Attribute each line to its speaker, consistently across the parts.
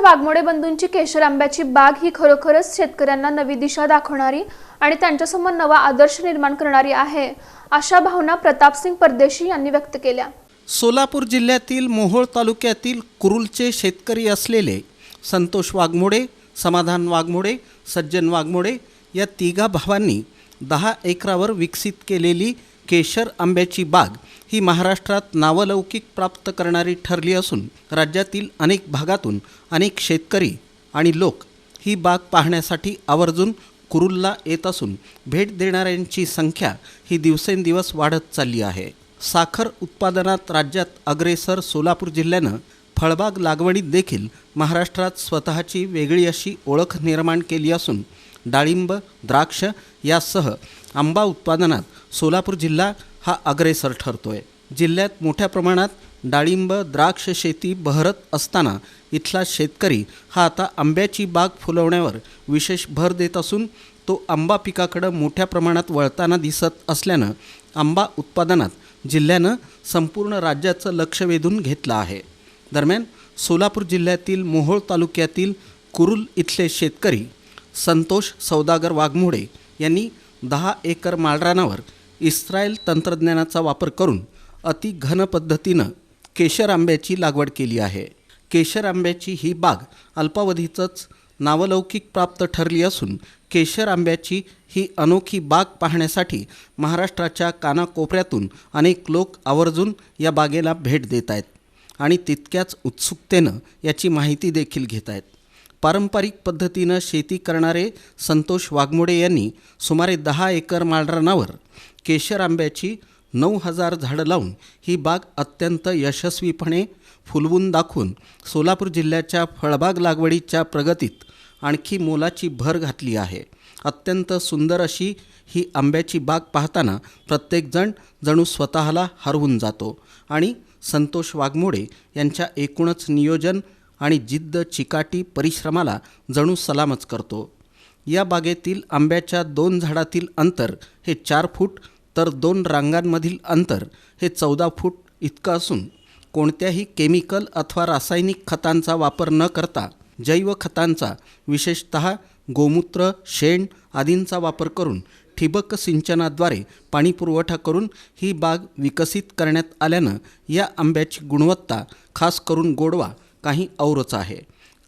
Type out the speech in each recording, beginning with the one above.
Speaker 1: वाघमोडे बंधूंची केशर आंब्याची बाग ही खरोखरच शेतकऱ्यांना नवी दिशा दाखवणारी आणि त्यांच्यासमोर नवा आदर्श निर्माण करणारी आहे अशा भावना प्रतापसिंग परदेशी यांनी व्यक्त केल्या.
Speaker 2: सोलापूर जिल्ह्यातील मोहोळ तालुक्यातील कुरुलचे शेतकरी असलेले संतोष वाघमोडे समाधान वाघमोडे सज्जन वाघमोडे या तिघा भावांनी दहा एकरावर विकसित केलेली केशर आंब्याची बाग ही महाराष्ट्रात नावलौकिक प्राप्त करणारी ठरली असून राज्यातील अनेक भागातून अनेक शेतकरी आणि लोक ही बाग पाहण्यासाठी आवर्जून कुरुलला येत असून भेट देणाऱ्यांची संख्या ही दिवसेंदिवस वाढत चालली आहे. साखर उत्पादनात राज्यात अग्रेसर सोलापूर जिल्ह्यानं फळबाग लागवडीत देखील महाराष्ट्रात स्वतःची वेगळी अशी ओळख निर्माण केली असून डाळिंब द्राक्ष यासह आंबा उत्पादनात सोलापूर जिल्हा हा अग्रेसर ठरतो आहे जिल्ह्यात मोठ्या प्रमाणात डाळिंब द्राक्ष शेती बहरत असताना इथला शेतकरी हा आता आंब्याची बाग फुलवण्यावर विशेष भर देत असून तो आंबा पिकाकडं मोठ्या प्रमाणात वळताना दिसत असल्यानं आंबा उत्पादनात जिल्ह्यानं संपूर्ण राज्याचं लक्ष वेधून घेतलं आहे. दरम्यान सोलापूर जिल्ह्यातील मोहोळ तालुक्यातील कुरुल इथले शेतकरी संतोष सौदागर वाघमोडे यांनी दहा एकर माळरानावर इस्रायल तंत्रज्ञानाचा वापर करून अति घन पद्धतीनं केशर आंब्याची लागवड केली आहे. केशर आंब्याची ही बाग अल्पावधीतच नावलौकिक प्राप्त ठरली असून केशर आंब्याची ही अनोखी बाग पाहण्यासाठी महाराष्ट्राच्या कानाकोपऱ्यातून अनेक लोक आवर्जून या बागेला भेट देत आहेत आणि तितक्याच उत्सुकतेनं याची माहिती देखील घेत आहेत. पारंपरिक पद्धतीनं शेती करणारे संतोष वाघमोडे यांनी सुमारे दहा एकर माळरानावर केशर आंब्याची नऊ हजार झाडं लावून ही बाग अत्यंत यशस्वीपणे फुलवून दाखवून सोलापूर जिल्ह्याच्या फळबाग लागवडीच्या प्रगतीत आणखी मोलाची भर घातली आहे. अत्यंत सुंदर अशी ही आंब्याची बाग पाहताना प्रत्येकजण जणू स्वतःला हरवून जातो आणि संतोष वाघमोडे यांच्या एकूणच नियोजन आणि जिद्द चिकाटी परिश्रमाला जणू सलामच करतो. या बागेतील आंब्याच्या दोन झाडातील अंतर हे चार फूट तर दोन रांगांमधील अंतर हे चौदा फूट इतकं असून कोणत्याही केमिकल अथवा रासायनिक खतांचा वापर न करता जैव खतांचा विशेषत गोमूत्र शेण आदींचा वापर करून ठिबक सिंचनाद्वारे पाणीपुरवठा करून ही बाग विकसित करण्यात आल्यानं या आंब्याची गुणवत्ता खास करून गोडवा काही औरच आहे.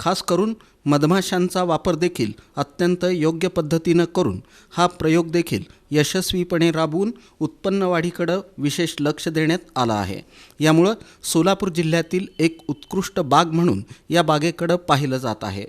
Speaker 2: खास करून मधमाशांचा वापर देखील अत्यंत योग्य पद्धतीनं करून हा प्रयोग देखील यशस्वीपणे राबवून उत्पन्न वाढीकडं विशेष लक्ष देण्यात आलं आहे. यामुळं सोलापूर जिल्ह्यातील एक उत्कृष्ट बाग म्हणून या बागेकडं पाहिलं जात आहे.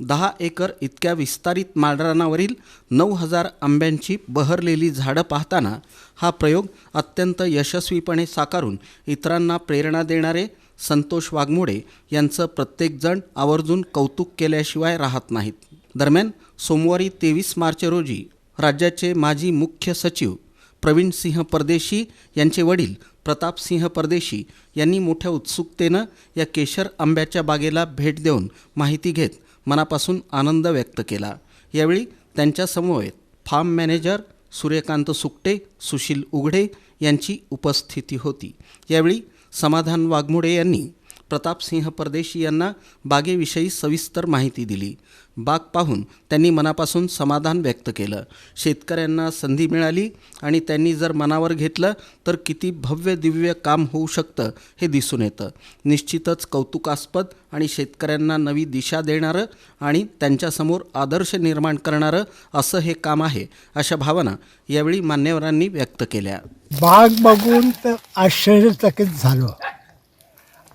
Speaker 2: दहा एकर इतक्या विस्तारित माळरानावरील नऊ हजार आंब्यांची बहरलेली झाडं पाहताना हा प्रयोग अत्यंत यशस्वीपणे साकारून इतरांना प्रेरणा देणारे संतोष वाघमोडे यांचं प्रत्येकजण आवर्जून कौतुक केल्याशिवाय राहत नाहीत. दरम्यान सोमवारी तेवीस मार्च रोजी राज्याचे माजी मुख्य सचिव प्रवीण सिंह परदेशी यांचे वडील प्रतापसिंह परदेशी यांनी मोठ्या उत्सुकतेनं या केशर आंब्याच्या बागेला भेट देऊन माहिती घेत मनापासून आनंद व्यक्त केला. यावेळी त्यांच्यासमवेत फार्म मॅनेजर सूर्यकांत सुकटे सुशील उघडे यांची उपस्थिती होती. यावेळी समाधान वाघमोडे यांनी प्रतापसिंह परदेशी यांना बागेविषयी सविस्तर माहिती दिली. बाग पाहून त्यांनी मनापासून समाधान व्यक्त केलं. शेतकऱ्यांना संधी मिळाली आणि त्यांनी जर मनावर घेतलं तर किती भव्य दिव्य काम होऊ शकतं हे दिसून येतं. निश्चितच कौतुकास्पद आणि शेतकऱ्यांना नवी दिशा देणारं आणि त्यांच्यासमोर आदर्श निर्माण करणारं असं हे काम आहे अशा भावना यावेळी मान्यवरांनी व्यक्त केल्या.
Speaker 3: बाग बघून तर आश्चर्यचकित झालो.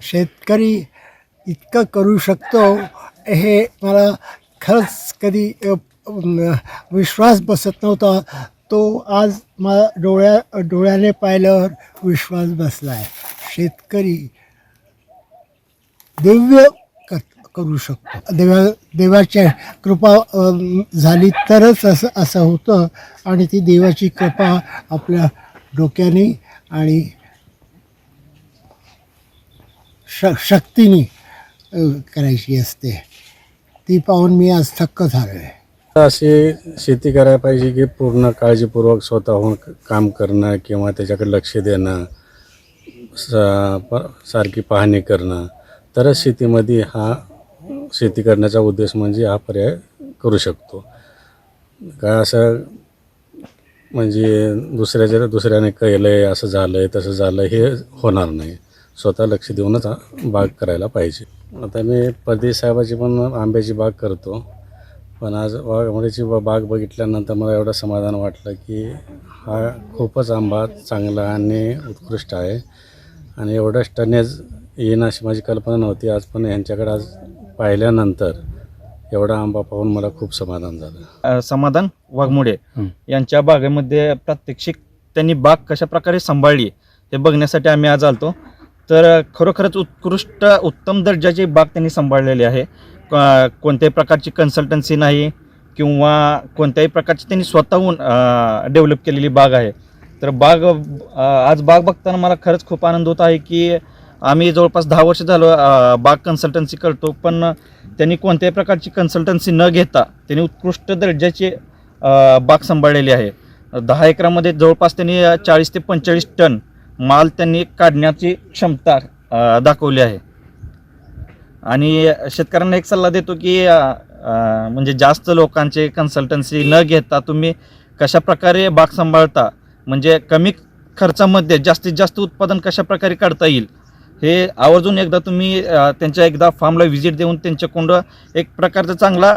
Speaker 3: शेतकरी इतकं करू शकतो हे मला खरंच कधी विश्वास बसत नव्हता. तो आज मला डोळ्या डोळ्याने पाहिल्यावर विश्वास बसला आहे शेतकरी दिव्य क करू शकतो. देवा देवाच्या कृपा झाली तरच असं असं होतं. आणि ती देवाची कृपा आपल्या डोक्याने आणि श शक्तीने करायची असते. ती पाहून मी आज थक्क झालो आहे
Speaker 4: अशी शेती करायला पाहिजे की पूर्ण काळजीपूर्वक स्वतःहून काम करणं किंवा त्याच्याकडे लक्ष देणं सा प सारखी पाहणी करणं. तरच शेतीमध्ये हा शेती करण्याचा उद्देश म्हणजे हा पर्याय करू शकतो. काय असं म्हणजे दुसऱ्याच्या दुसऱ्याने केलं आहे असं झालं आहे तसं झालं हे होणार नाही. स्वतः लक्ष देऊनच बाग करायला पाहिजे. आता मी परदेश साहेबाची पण आंब्याची बाग करतो. पण आज वाघमोडीची बा बाग बघितल्यानंतर मला एवढं समाधान वाटलं की हा खूपच आंबा चांगला आणि उत्कृष्ट आहे. आणि एवढं टनेज येईन अशी माझी कल्पना नव्हती. आज पण यांच्याकडे आज पाहिल्यानंतर एवढा आंबा पाहून मला खूप समाधान झालं.
Speaker 5: समाधान वाघमोडे. यांच्या बागेमध्ये प्रात्यक्षिक त्यांनी बाग कशा प्रकारे सांभाळली हे बघण्यासाठी आम्ही आज आलतो. तर खरोखरच उत्कृष्ट उत्तम दर्जाची बाग त्यांनी सांभाळलेली आहे. क- कोणत्याही प्रकारची कन्सल्टन्सी नाही किंवा कोणत्याही प्रकारची त्यांनी स्वतःहून डेव्हलप केलेली बाग आहे. तर बाग आज बाग बघताना मला खरंच खूप आनंद होत आहे की आम्ही जवळपास दहा वर्ष झालो बाग कन्सल्टन्सी करतो. पण त्यांनी कोणत्याही प्रकारची कन्सल्टन्सी न घेता त्यांनी उत्कृष्ट दर्जाची बाग सांभाळलेली आहे. दहा एकरामध्ये जवळपास त्यांनी चाळीस ते पंचेचाळीस टन माल त्यांनी काढण्याची क्षमता दाखवली आहे. आणि शेतकऱ्यांना एक सल्ला देतो की म्हणजे जास्त लोकांचे कन्सल्टन्सी न घेता तुम्ही कशा प्रकारे बाग सांभाळता म्हणजे कमी खर्चामध्ये जास्तीत जास्त उत्पादन कशा प्रकारे काढता येईल हे आवर्जून एकदा तुम्ही त्यांच्या एकदा फार्मला व्हिजिट देऊन त्यांच्याकडं एक प्रकारचा चांगला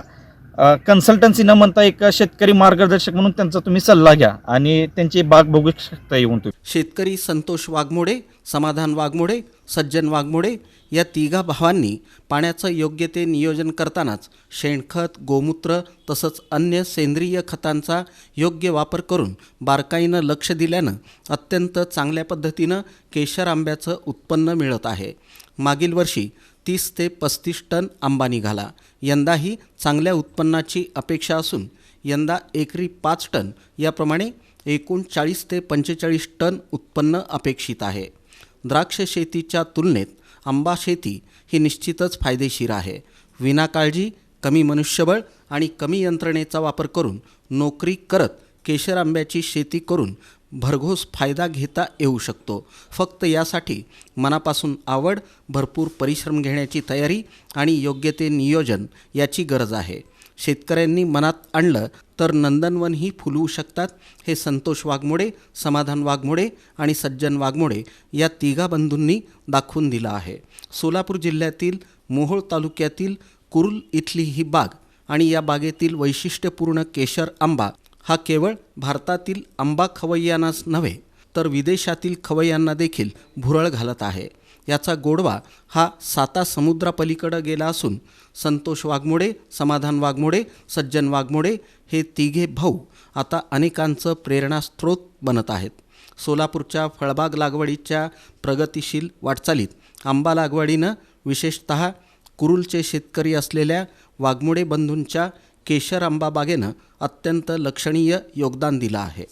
Speaker 5: कन्सल्टन्सी न म्हणता एक शेतकरी मार्गदर्शक म्हणून त्यांचा तुम्ही सल्ला घ्या आणि त्यांची बाग बघू शकता येऊन तुम्ही.
Speaker 2: शेतकरी संतोष वाघमोडे समाधान वाघमोडे सज्जन वाघमोडे या तिघा भावांनी पाण्याचं योग्य ते नियोजन करतानाच शेणखत गोमूत्र तसंच अन्य सेंद्रिय खतांचा योग्य वापर करून बारकाईनं लक्ष दिल्यानं अत्यंत चांगल्या पद्धतीनं केशर आंब्याचं उत्पन्न मिळत आहे. मागील वर्षी तीस ते पस्तीस टन आंबा निघाला यंदाही चांगल्या उत्पन्नाची अपेक्षा असून यंदा एकरी पाच टन याप्रमाणे एकूण चाळीस ते पंचेचाळीस टन उत्पन्न अपेक्षित आहे. द्राक्ष शेतीच्या तुलनेत आंबा शेती ही निश्चितच फायदेशीर आहे. विनाकाळजी कमी मनुष्यबळ आणि कमी यंत्रणेचा वापर करून नोकरी करत केशर आंब्याची शेती करून भरघोस फायदा घेता येऊ शकतो. फक्त यासाठी मनापासून आवड भरपूर परिश्रम घेण्याची तयारी आणि योग्य ते नियोजन याची गरज आहे. शेतकऱ्यांनी मनात आणलं तर नंदनवनही फुलवू शकतात. हे संतोष वाघमोडे समाधान वाघमोडे आणि सज्जन वाघमोडे या तिघा बंधूंनी दाखवून दिलं आहे. सोलापूर जिल्ह्यातील मोहोळ तालुक्यातील कुरुल इथली ही बाग आणि या बागेतील वैशिष्ट्यपूर्ण केशर आंबा हा केवळ भारतातील आंबा खवय्यांनाच नव्हे तर विदेशातील खवय्यांना देखील भुरळ घालत आहे. याचा गोडवा हा साता समुद्रापलीकडं गेला असून संतोष वाघमोडे समाधान वाघमोडे सज्जन वाघमोडे हे तिघे भाऊ आता अनेकांचं प्रेरणास्त्रोत बनत आहेत. सोलापूरच्या फळबाग लागवडीच्या प्रगतिशील वाटचालीत आंबा लागवडीनं विशेषत कुरुलचे शेतकरी असलेल्या वाघमोडे बंधूंच्या केशर आंबा बागेनं अत्यंत लक्षणीय योगदान दिलं आहे.